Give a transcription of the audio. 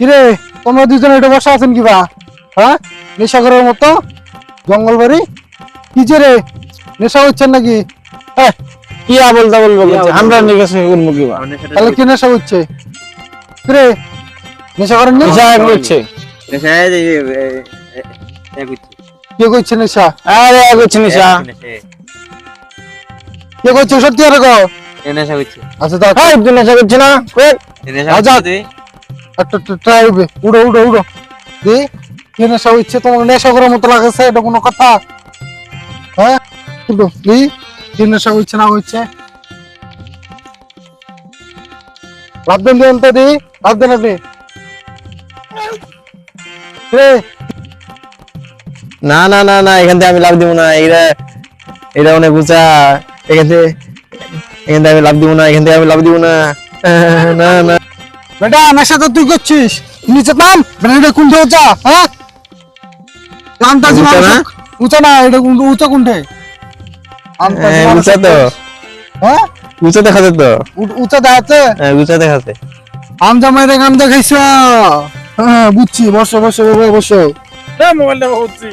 কিরে তোমরা দুজন এটা বসে আছেন কি বা হ্যাঁ? নেশা করার মতো? জঙ্গল বাড়ি? কি যে রে? নেশা হচ্ছেন নাকি? হ্যাঁ কি আবল তাবল বলছে? আমরা কি বা তাহলে কি? নেশা হচ্ছে? কিরে নেশা করেন নি? নেশা নেশা করছি। কে করছে নেশা? আরে করছে নেশা। নেশা, কে করছে সত্যি আর গো এ নেশা করছি। আচ্ছা এই তুই নেশা না? কই? উড়ো উড়ো উড়ো নেশা হচ্ছে তোমার নেশা করার মতো লাগছে এটা কোনো কথা হ্যাঁ কি নেশা হচ্ছে না হচ্ছে আপনি না না না না এখান থেকে আমি লাভ দিব না এটা এটা অনেক উঁচা এখান থেকে এখান থেকে আমি লাভ দিব না এখান থেকে আমি লাভ দিব না না না বেটা নেশা তো তুই করছিস? নিচে নাম বেটা এটা কোনটা উঁচা? হ্যাঁ? আন্তাজি উঁচা না? মানুষ। উঁচা না এটা উঁচা কোনটা? আন্তাজি হ্যাঁ, উঁচা তো। হ্যাঁ? উঁচা দেখাতে তো। উঁচা দেখাচ্ছে হ্যাঁ, উঁচা দেখাতে। আম জামাই রে গান দেখাইছ? হ্যাঁ বুঝছি বসো বসো বসো এ, মোবাইলটা হচ্ছে